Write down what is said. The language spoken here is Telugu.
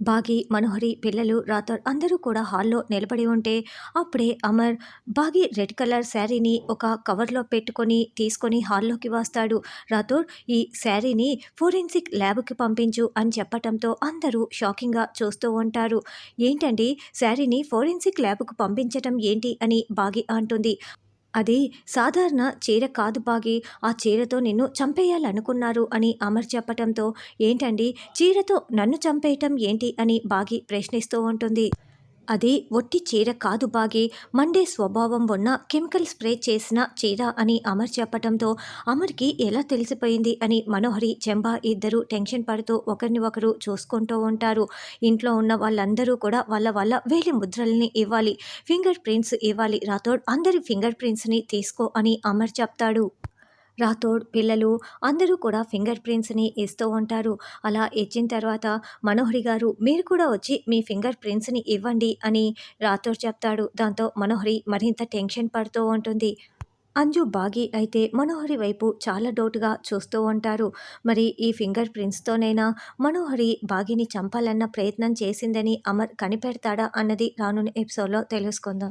బాగి మనోహరి పిల్లలు రాథోడ్ అందరూ కూడా హాల్లో నిలబడి ఉంటే అప్పుడే అమర్ బాగి రెడ్ కలర్ శారీని ఒక కవర్లో పెట్టుకొని తీసుకొని హాల్లోకి వస్తాడు. రాథోడ్ ఈ శారీని ఫోరెన్సిక్ ల్యాబ్కి పంపించు అని చెప్పటంతో అందరూ షాకింగ్గా చూస్తూ ఉంటారు. ఏంటండి? శారీని ఫోరెన్సిక్ ల్యాబ్కు పంపించటం ఏంటి? అని బాగి అంటుంది. అది సాధారణ చీర కాదు బాగి ఆ చీరతో నిన్ను చంపేయాలనుకున్నారు అని అమర్ చెప్పటంతో ఏంటండి? చీరతో నన్ను చంపేయటం ఏంటి అని బాగి ప్రశ్నిస్తూ ఉంటుంది. అది ఒట్టి చీర కాదు బాగి మండే స్వభావం ఉన్న కెమికల్ స్ప్రే చేసిన చీర అని అమర్ చెప్పడంతో అమర్కి ఎలా తెలిసిపోయింది అని మనోహరి చెంబా ఇద్దరు టెన్షన్ పడుతూ ఒకరిని ఒకరు చూసుకుంటూ ఉంటారు. ఇంట్లో ఉన్న వాళ్ళందరూ కూడా వాళ్ళ వాళ్ళ వేలి ముద్రల్ని ఇవ్వాలి. ఫింగర్ ప్రింట్స్ ఇవ్వాలి. రాథోడ్ అందరి ఫింగర్ ప్రింట్స్ని తీసుకో అని అమర్ చెప్తాడు. రాథోడ్ పిల్లలు అందరూ కూడా ఫింగర్ ప్రింట్స్ని ఇస్తూ ఉంటారు. అలా ఇచ్చిన తర్వాత మనోహరి గారు మీరు కూడా వచ్చి మీ ఫింగర్ ప్రింట్స్ని ఇవ్వండి అని రాథోడ్ చెప్తాడు. దాంతో మనోహరి మరింత టెన్షన్ పడుతూ ఉంటుంది. అంజు బాగి అయితే మనోహరి వైపు చాలా డౌట్గా చూస్తూ ఉంటారు. మరి ఈ ఫింగర్ ప్రింట్స్తోనైనా మనోహరి బాగిని చంపాలన్న ప్రయత్నం చేసిందని అమర్ కనిపెడతాడా అన్నది రానున్న ఎపిసోడ్లో తెలుసుకుందాం.